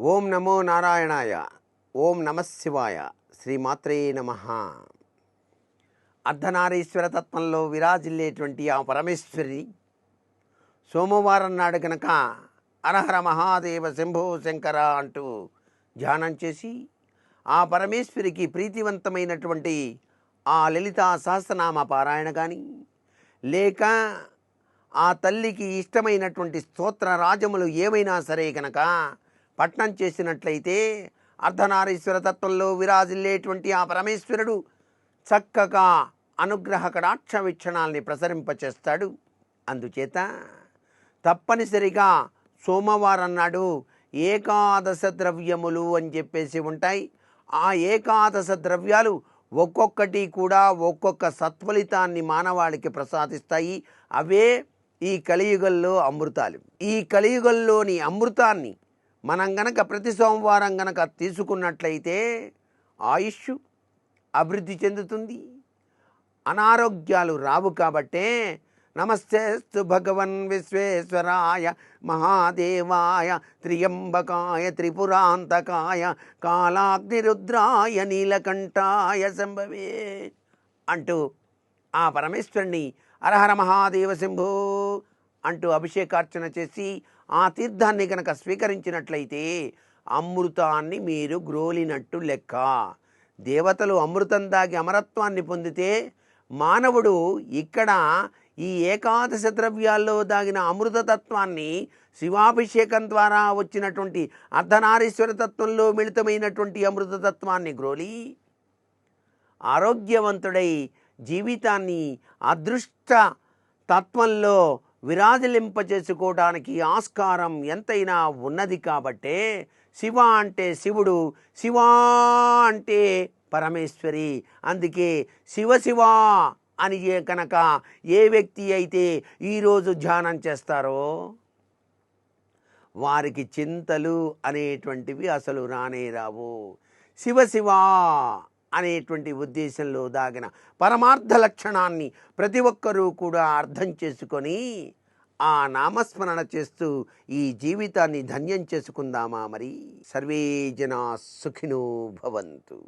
ఓం నమో నారాయణాయ ఓం నమశివాయ శ్రీమాత్రే నమ. అర్ధనారీశ్వర తత్వంలో విరాజిల్లేటువంటి ఆ పరమేశ్వరి సోమవారం నాడు కనుక అరహర మహాదేవ శంభో శంకర అంటూ ధ్యానం చేసి ఆ పరమేశ్వరికి ప్రీతివంతమైనటువంటి ఆ లలితా సహస్రనామ పారాయణ కానీ లేక ఆ తల్లికి ఇష్టమైనటువంటి స్తోత్ర రాజములు ఏమైనా సరే కనుక పట్నం చేసినట్లయితే అర్ధనారీశ్వర తత్వంలో విరాజిల్లేటువంటి ఆ పరమేశ్వరుడు చక్కగా అనుగ్రహ కడాక్ష వీక్షణాల్ని ప్రసరింపచేస్తాడు. అందుచేత తప్పనిసరిగా సోమవారం నాడు ఏకాదశ ద్రవ్యములు అని చెప్పేసి ఉంటాయి. ఆ ఏకాదశ ద్రవ్యాలు ఒక్కొక్కటి కూడా ఒక్కొక్క సత్ఫలితాన్ని మానవాళికి ప్రసాదిస్తాయి. అవే ఈ కలియుగల్లో అమృతాలు. ఈ కలియుగల్లోని అమృతాన్ని మనం గనక ప్రతి సోమవారం గనక తీసుకున్నట్లయితే ఆయుష్ అభివృద్ధి చెందుతుంది. అనారోగ్యాలు రావు కాబట్టే నమస్తేస్తు భగవన్ విశ్వేశ్వరాయ మహాదేవాయ త్రియంబకాయ త్రిపురాంతకాయ కాలాగ్నిరుద్రాయ నీలకంఠాయ సంభవే అంటూ ఆ పరమేశ్వరుని అరహర మహాదేవ శంభో అంటూ అభిషేకార్చన చేసి ఆ తీర్థాన్ని కనుక స్వీకరించినట్లయితే అమృతాన్ని మీరు గ్రోలినట్టు లెక్క. దేవతలు అమృతం దాగి అమరత్వాన్ని పొందితే మానవుడు ఇక్కడ ఈ ఏకాదశ ద్రవ్యాల్లో దాగిన అమృతతత్వాన్ని శివాభిషేకం ద్వారా వచ్చినటువంటి అర్ధనారీశ్వర తత్వంలో మిళితమైనటువంటి అమృతతత్వాన్ని గ్రోలి. ఆరోగ్యవంతుడై జీవితాన్ని అదృష్ట తత్వంలో విరాజిలింపచేసుకోవడానికి ఆస్కారం ఎంతైనా ఉన్నది కాబట్టే శివ అంటే శివుడు శివా అంటే పరమేశ్వరి. అందుకే శివ శివ అని కనుక ఏ వ్యక్తి అయితే ఈరోజు ధ్యానం చేస్తారో వారికి చింతలు అనేటువంటివి అసలు రానే రావు. శివ శివ అనేటువంటి ఉద్దేశంలో దాగిన పరమార్థ లక్షణాన్ని ప్రతి ఒక్కరూ కూడా అర్థం చేసుకొని ఆ నామస్మరణ చేస్తూ ఈ జీవితాన్ని ధన్యం చేసుకుందామా మరి? సర్వే జనా సుఖినో భవంతు.